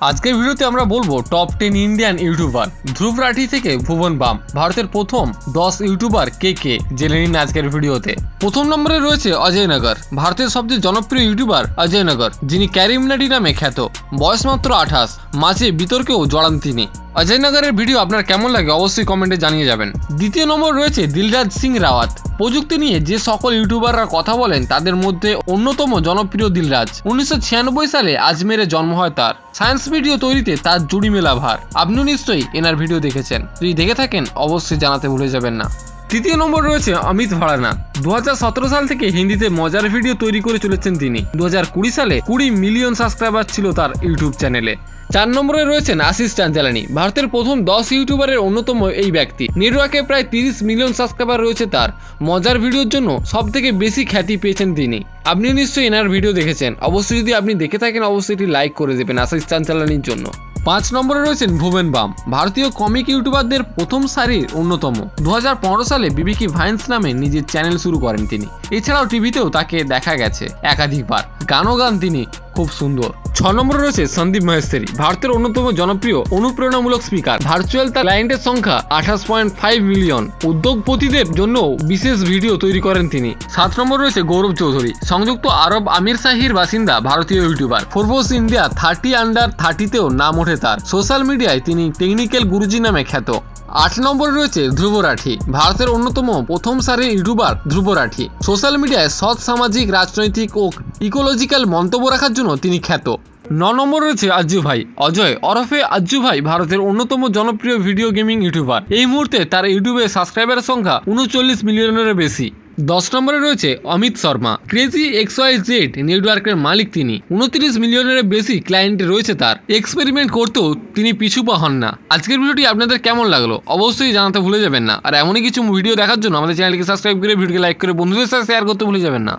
আজকের ভিডিওতে আমরা বলব top ten Indian YouTuber Dhruv Rathee থেকে ভুবন বাম, ভারতের প্রথম দশ ইউটিউবার কে কে, জেনে নিন আজকের ভিডিওতে। প্রথম নম্বরে রয়েছে অজয় নগর, ভারতের সবচেয়ে জনপ্রিয় ইউটিউবার অজয় নগর, যিনি ক্যারিমনাটি নামে খ্যাত। বয়স মাত্র আঠাশ, মাঝে বিতর্কেও জড়ান তিনি। অজয় নগরের ভিডিও আপনার কেমন লাগে অবশ্যই কমেন্টে জানিয়ে যাবেন। দ্বিতীয় নম্বর রয়েছে দিলরাজ সিং রাওয়াত। প্রযুক্তি নিয়ে যে সকল ইউটিউবাররা কথা বলেন, তাদের মধ্যে অন্যতম জনপ্রিয় দিলরাজ। উনিশশো ছিয়ানব্বই সালে আজমেরে জন্ম হয় তার। সায়েন্স ভিডিও তৈরিতে তার জুড়ি মেলা ভার। আপনিও নিশ্চয়ই এনার ভিডিও দেখেছেন। যদি দেখে থাকেন, অবশ্যই জানাতে ভুলে যাবেন না। তৃতীয় নম্বর রয়েছে অমিত ভাড়ানা। দু সাল থেকে হিন্দিতে মজার ভিডিও তৈরি করে চলেছেন তিনি। দু হাজার কুড়ি সালে কুড়ি মিলিয়ন সাবস্ক্রাইবার ছিল তার ইউটিউব চ্যানেলে। চার নম্বরে রয়েছেন আশিস চাঞ্চালানি, ভারতের প্রথম দশ ইউটিউবারের অন্যতম এই ব্যক্তি। নেটওয়ার্কে প্রায় তিরিশ মিলিয়ন সাবস্ক্রাইবার রয়েছে তার। মজার ভিডিওর জন্য সব থেকে বেশি খ্যাতি পেয়েছেন তিনি। আপনি নিশ্চয়ই এনার ভিডিও দেখেছেন। অবশ্যই যদি আপনি দেখে থাকেন, অবশ্যই এটি লাইক করে দেবেন আশিস চাঞ্চালানির জন্য। পাঁচ নম্বরে রয়েছেন ভুবন বাম, ভারতীয় কমিক ইউটিউবারদের প্রথম সারির অন্যতম। দু হাজার পনেরো সালে বিবিকি ভাইন্স নামে নিজের চ্যানেল শুরু করেন তিনি। এছাড়াও টিভিতেও তাকে দেখা গেছে একাধিকবার। গানও গান তিনি। খুব সুন্দর। ছ নম্বরে রয়েছে সন্দীপ মহেশ্বরী, ভারতের অন্যতম জনপ্রিয় অনুপ্রেরণামূলক স্পিকার ভার্চুয়াল তার ক্লায়েন্টের সংখ্যা আঠাশ পয়েন্ট ফাইভ মিলিয়ন উদ্যোগপতিদের জন্য বিশেষ ভিডিও তৈরি করেন তিনি। সাত নম্বর রয়েছে গৌরব চৌধুরী, সংযুক্ত আরব আমির শাহির বাসিন্দা, ভারতীয় YouTuber. Forbes India thirty under থার্টিতেও নাম ওঠে তার। সোশ্যাল মিডিয়ায় তিনি টেকনিক্যাল গুরুজি নামে খ্যাত। আট নম্বরে রয়েছে ধ্রুবরাঠি ভারতের অন্যতম প্রথম সারির ইউটিউবার ধ্রুবরাঠি সোশ্যাল মিডিয়ায় সৎ সামাজিক, রাজনৈতিক ও ইকোলজিক্যাল মন্তব্য রাখার জন্য তিনি খ্যাত। ন নম্বর রয়েছে আজ্জু ভাই, অজয়, অরফে আজ্জু ভাই, ভারতের অন্যতম জনপ্রিয় ভিডিও গেমিং ইউটিউবার। এই মুহূর্তে তার ইউটিউবে সাবস্ক্রাইবারের সংখ্যা উনচল্লিশ মিলিয়নের বেশি। দশ নম্বরে রয়েছে Amit Sharma. Crazy X Y Z নেটওয়ার্কের মালিক তিনি। উনত্রিশ মিলিয়নের বেশি ক্লায়েন্ট রয়েছে তার। এক্সপেরিমেন্ট করতেও তিনি পিছু পা হন না। আজকের ভিডিওটি আপনাদের কেমন লাগল অবশ্যই জানাতে ভুলে যাবেন না। আর এমনই কিছু ভিডিও দেখার জন্য আমাদের চ্যানেলকে সাবস্ক্রাইব করে ভিডিওকে লাইক করে বন্ধুদের সাথে শেয়ার করতে ভুলে যাবেন না।